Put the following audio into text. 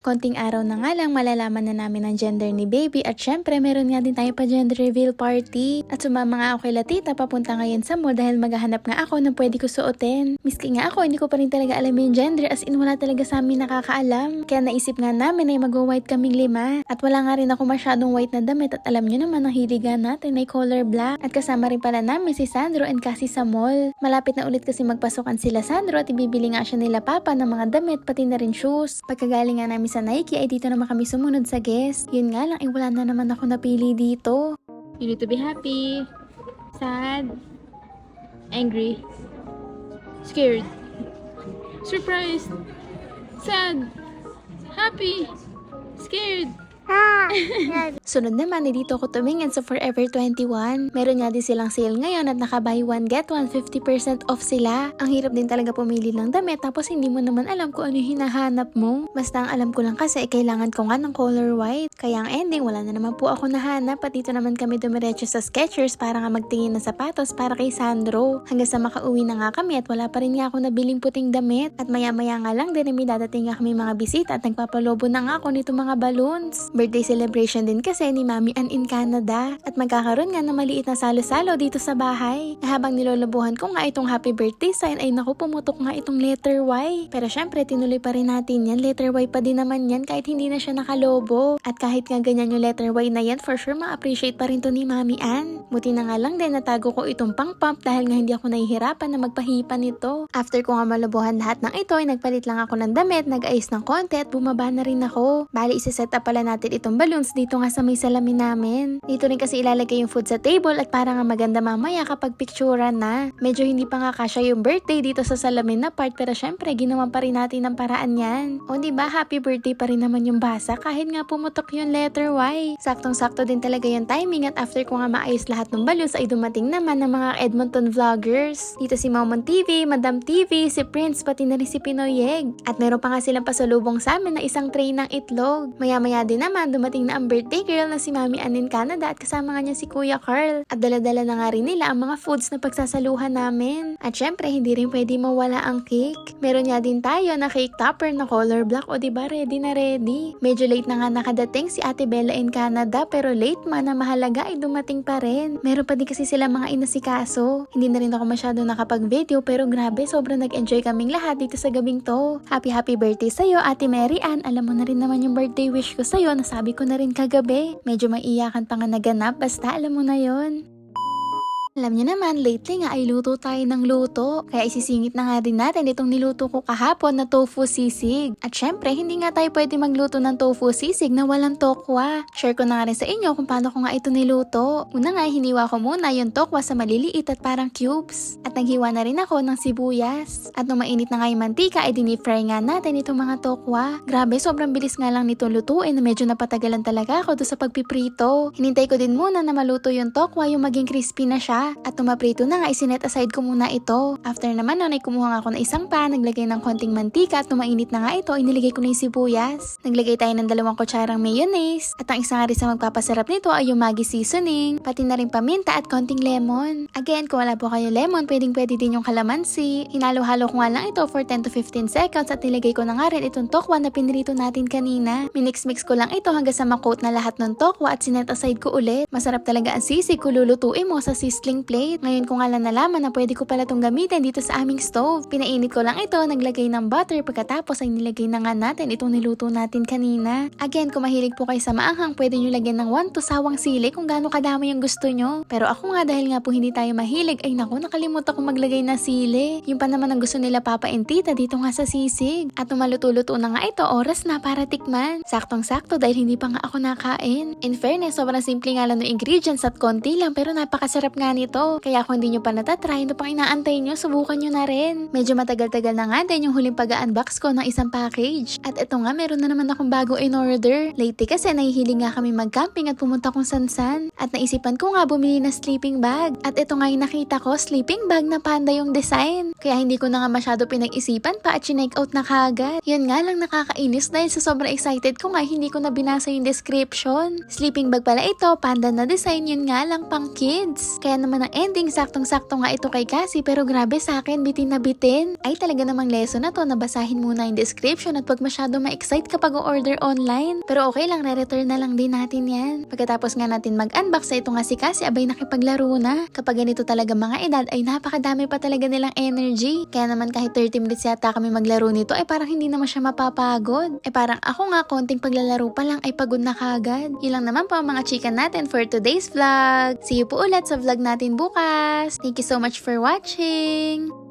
Konting araw na nga lang malalaman na namin ang gender ni baby at syempre meron nga din tayo pa gender reveal party. At sumama nga ako kay Latita papunta ngayon sa mall dahil maghahanap nga ako ng pwede ko suotin. Miski nga ako hindi ko pa rin talaga alam yung gender as in wala talaga sa amin nakakaalam. Kaya naisip nga namin ay mag-white kaming lima. At wala nga rin ako masyadong white na damit at alam nyo naman ang hiligan natin ay color black. At kasama rin pala namin si Sandro and Cassie sa mall. Malapit na ulit kasi magpasukan sila Sandro at ibibili nga siya nila papa ng mga damit pati na rin shoes. Pagkagaling nga namin sa Nike ay dito naman kami sumunod sa guest. Yun nga lang, ay wala na naman ako napili dito. You need to be happy, sad, angry, scared, surprised, sad, happy, scared. Sunod naman, eh, dito ako tumingin sa Forever 21. Meron nga din silang sale ngayon at naka buy one get one, 50% off sila. Ang hirap din talaga pumili ng damit tapos hindi mo naman alam kung ano hinahanap mo. Basta ang alam ko lang kasi eh, kailangan ko nga ng color white. Kaya ang ending, wala na naman po ako nahanap at dito naman kami dumiretso sa Skechers para nga magtingin ng sapatos para kay Sandro. Hanggang sa makauwi na nga kami at wala pa rin nga ako nabiling puting damit. At maya maya nga lang din may dadating nga kami mga bisita at nagpapalobo na nga ako nito mga balloons. Birthday celebration din kasi ni Mami Ann in Canada at magkakaroon nga ng maliit na salo-salo dito sa bahay. Habang nilolobohan ko nga itong happy birthday sign ay naku pumutok nga itong letter Y. Pero syempre tinuloy pa rin natin yan. Letter Y pa din naman yan kahit hindi na siya nakalobo. At kahit nga ganyan yung letter Y na yan for sure ma-appreciate pa rin to ni Mami Ann. Buti na nga lang din natago ko itong pang pump dahil nga hindi ako nahihirapan na magpahipa nito. After ko nga malobohan lahat ng ito ay nagpalit lang ako ng damit, nag-ayos ng konti at bumaba na rin ako. Bali isa-set up pala natin itong balloons dito nga sa may salamin namin. Dito rin kasi ilalagay yung food sa table at para nga maganda mamaya kapag picturean na. Medyo hindi pa nga kasya yung birthday dito sa salamin na part pero syempre ginawa pa rin natin ng paraan yan. O ba happy birthday pa rin naman yung basa kahit nga pumutok yung letter Y. Saktong-sakto din talaga yung timing at after ko nga maayos lahat ng balloons ay dumating naman ng mga Edmonton vloggers. Dito si Momon TV, Madam TV, si Prince pati na rin si Pinoyeg. At meron pa nga silang pasalubong sa amin na isang tray ng itlog. Maya-maya din naman dumating na ang birthday girl na si Mami Ann in Canada at kasama nga niya si Kuya Carl. At dala-dala na nga rin nila ang mga foods na pagsasaluhan namin. At syempre, hindi rin pwede mawala ang cake. Meron nga din tayo na cake topper na color black o diba ready na ready. Medyo late na nga nakadating si Ate Bella in Canada pero late man na mahalaga ay dumating pa rin. Meron pa din kasi sila mga inasikaso. Hindi na rin ako masyado nakapag-video pero grabe sobrang nag-enjoy kaming lahat dito sa gabing to. Happy happy birthday sa'yo Ate Mary Ann. Alam mo na rin naman yung birthday wish ko sa'yo. Nasabi ko na rin kagabi. Medyo maiyakan pa nga naganap basta alam mo na yon. Alam niyo naman, lately nga ay luto tayo ng luto. Kaya isisingit na nga rin natin itong niluto ko kahapon na tofu sisig. At syempre, hindi nga tayo pwede magluto ng tofu sisig na walang tokwa. Share ko na nga rin sa inyo kung paano ko nga ito niluto. Una nga, hiniwa ko muna yung tokwa sa maliliit at parang cubes. At naghiwa na rin ako ng sibuyas. At nung mainit na nga yung mantika, ay dinifry nga natin itong mga tokwa. Grabe, sobrang bilis nga lang nito lutuin na medyo napatagalan talaga ako do sa pagpiprito. Hinintay ko din muna na maluto yung tokwa yung maging crispy na siya. At tumaprito na nga, isinet aside ko muna ito. After naman nun ay kumuha nga ako ng isang pan, naglagay ng konting mantika at tumainit na nga ito, iniligay ko na yung sibuyas. Naglagay tayo ng dalawang kutsarang mayonnaise. At ang isa nga rin sa magpapasarap nito ay yung Maggi seasoning, pati na rin paminta at konting lemon. Again, kung wala po kayo lemon, pwedeng pwede din yung kalamansi. Hinalo-halo ko nga lang ito for 10 to 15 seconds at nilagay ko na nga rin itong tokwa na pinirito natin kanina. Minix-mix ko lang ito hanggang sa makoat na lahat ng tokwa at sinet aside ko ulit. Masarap talaga ang sisig kung lulutuin mo sa sizzling plate. Ngayon ko nga lang nalaman na pwede ko pala itong gamitin dito sa aming stove. Pinainit ko lang ito, naglagay ng butter, pagkatapos ay nilagay na nga natin itong niluto natin kanina. Again, kung mahilig po kayo sa maanghang, pwede nyo lagyan ng 1 to sawang sili kung gaano kadami yung gusto nyo. Pero ako nga dahil nga po hindi tayo mahilig, ay naku, nakalimutan ko maglagay na sili. Yung pa naman ang gusto nila papa and tita dito nga sa sisig. At tumaluto-luto na nga ito, oras na para tikman. Saktong-sakto dahil hindi pa nga ako nakain. In fairness, sobrang simple nga lang ng ingredients at konti lang pero napakasarap nga nito. Kaya kung hindi nyo pa natatry, ito pang inaantay nyo, subukan nyo na rin. Medyo matagal-tagal na nga din yung huling pag-unbox ko ng isang package. At ito nga, meron na naman akong bago in order. Lately kasi nahihiling nga kami mag-camping at pumunta kung san-san. At naisipan ko nga bumili na sleeping bag. At ito nga yung nakita ko, sleeping bag na panda yung design. Kaya hindi ko na nga masyado pinag-isipan pa at chinek out na kagad. Yun nga lang nakakainis dahil sa sobrang excited ko nga hindi ko na binasa yung description. Sleeping bag pala ito, panda na design, yun nga lang pang kids. Kaya naman naman ang ending, saktong-sakto nga ito kay Cassie pero grabe sa akin, bitin na bitin. Ay talaga namang lesson na to, nabasahin muna yung description at wag masyado ma-excite kapag o-order online. Pero okay lang, re-return na lang din natin yan. Pagkatapos nga natin mag-unbox sa ito nga si Cassie, abay nakipaglaro na. Kapag ganito talaga mga edad, ay napakadami pa talaga nilang energy. Kaya naman kahit 30 minutes yata kami maglaro nito, ay parang hindi naman siya mapapagod. Eh parang ako nga, konting paglalaro pa lang ay pagod na kagad. Ilang naman po ang mga chika natin for today's vlog. See you po ulit sa vlog natin bukas. Thank you so much for watching!